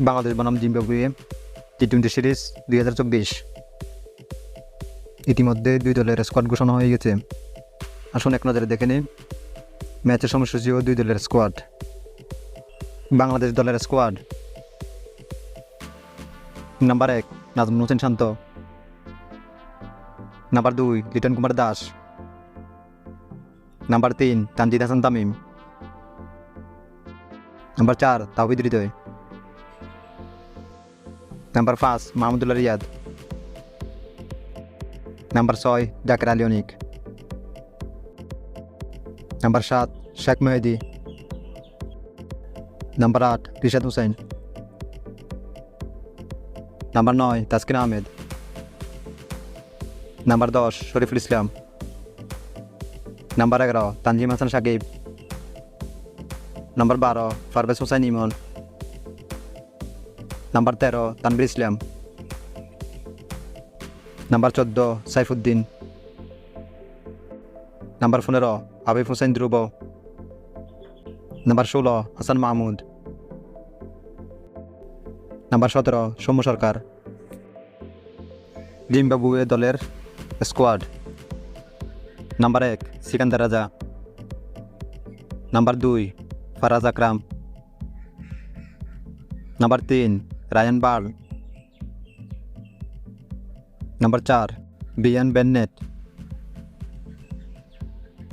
বাংলাদেশ বনাম Zimbabwe T twenty series দুই হাজার চব্বিশ। ইতিমধ্যে দুই দলের স্কোয়াড ঘোষণা হয়ে গেছে। আসুন এক নজরে দেখে নিই। ম্যাচের সময়সূচি দুই দলের স্কোয়াড বাংলাদেশ দলের স্কোয়াড নাম্বার এক, নাজমুল হোসেন শান্ত। নাম্বার দুই, লিটন কুমার দাস। নাম্বার তিন, তানজিদ হাসান তামিম। নাম্বার চার তাহিদ হৃদয়। নাম্বার পাঁচ মাহমুদুল্লাহ রিয়াদ নাম্বার ছয় জাকের আলী অনিক নাম্বার সাত শেখ মেহেদি নাম্বার আট রিশাদ হুসাইন নাম্বার নয় তাসকিন আহমেদ নাম্বার দশ শরীফুল ইসলাম নাম্বার এগারো তানজিম হাসান সাকিব নাম্বার বারো পারভেজ হোসেন ইমন নাম্বার তেরো তানবির ইসলাম। নাম্বার চোদ্দ, সাইফুদ্দিন। নাম্বার পনেরো আবিফ হোসেন ধ্রুব। নাম্বার ষোলো, হাসান মাহমুদ। নাম্বার সতেরো, সৌম্য সরকার। জিম্বাবুয়ে দলের স্কোয়াড। নাম্বার এক, সিকান্দার রাজা। নাম্বার দুই, ফারাজ আকরাম। নাম্বার তিন রায়ান বার্ল নাম্বার চার বিয়ান বেন্নেট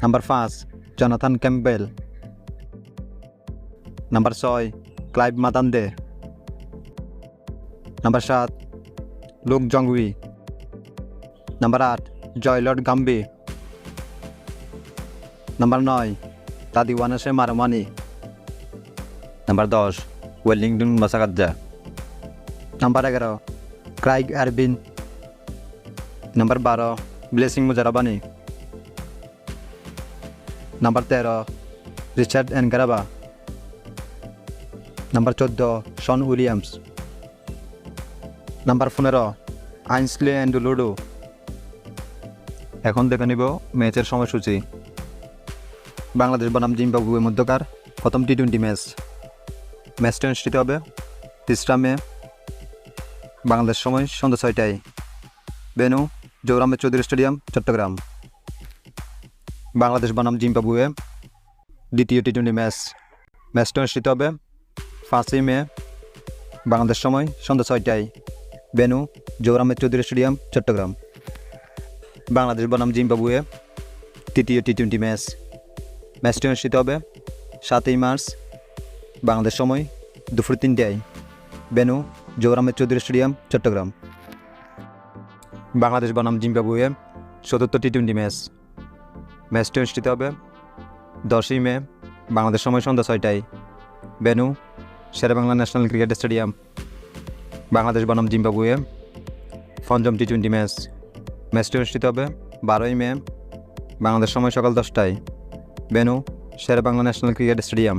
নাম্বার পাঁচ জনাথন ক্যাম্পবেল নাম্বার ছয় ক্লাইভ মাতান্দে নাম্বার সাত লুক জংউই নাম্বার আট জয়লর্ড গাম্বি নাম্বার নয় তাদি ওয়ানাসে মারমানি নাম্বার দশ ওয়েলিংটন মাসাকাজ্জা নাম্বার এগারো ক্রাইগ আরবিন নাম্বার বারো ব্লেসিং মুজারাবানি নাম্বার তেরো রিচার্ড এনগারাবা নাম্বার চোদ্দ শন উইলিয়ামস নাম্বার পনেরো আইনসলে অ্যান্ডুলুডু এখন দেখে নিব ম্যাচের সময়সূচি। বাংলাদেশ বনাম জিম্বাবুয়ের মধ্যকার প্রথম টি টোয়েন্টি ম্যাচ। ম্যাচটা অনুষ্ঠিত হবে তেসরা মে বাংলাদেশ সময় সন্ধ্যা ছয়টায়। বেনু জৌরামের চৌধুরী স্টেডিয়াম, চট্টগ্রাম। বাংলাদেশ বনাম জিম্বাবুয়ে, দ্বিতীয় টি টোয়েন্টি ম্যাচ। ম্যাচটা অনুষ্ঠিত হবে পাঁচই মে, বাংলাদেশ সময় সন্ধ্যা ছয়টায়। বেনু জৌরামের চৌধুরী স্টেডিয়াম, চট্টগ্রাম। বাংলাদেশ বনাম জিম্বাবুয়ে, তৃতীয় টি টোয়েন্টি ম্যাচ। ম্যাচটি অনুষ্ঠিত হবে সাতই মার্চ, বাংলাদেশ সময় দুপুর তিনটায়। বেনু জৌরামের চৌধুরী স্টেডিয়াম, চট্টগ্রাম। বাংলাদেশ বনাম জিম্বাবুয়ে চতুর্থ টি টোয়েন্টি ম্যাচ। ম্যাচটি অনুষ্ঠিত হবে দশই মে, বাংলাদেশ সময় সন্ধ্যা ছয়টায়। Venue Sher-e Bangla national cricket stadium. Bangladesh বনাম জিম্বাবুয়ে পঞ্চম টি টোয়েন্টি ম্যাচ। ম্যাচটি অনুষ্ঠিত হবে বারোই মে, বাংলাদেশ সময় সকাল দশটায়। Venue Sher-e Bangla national cricket stadium.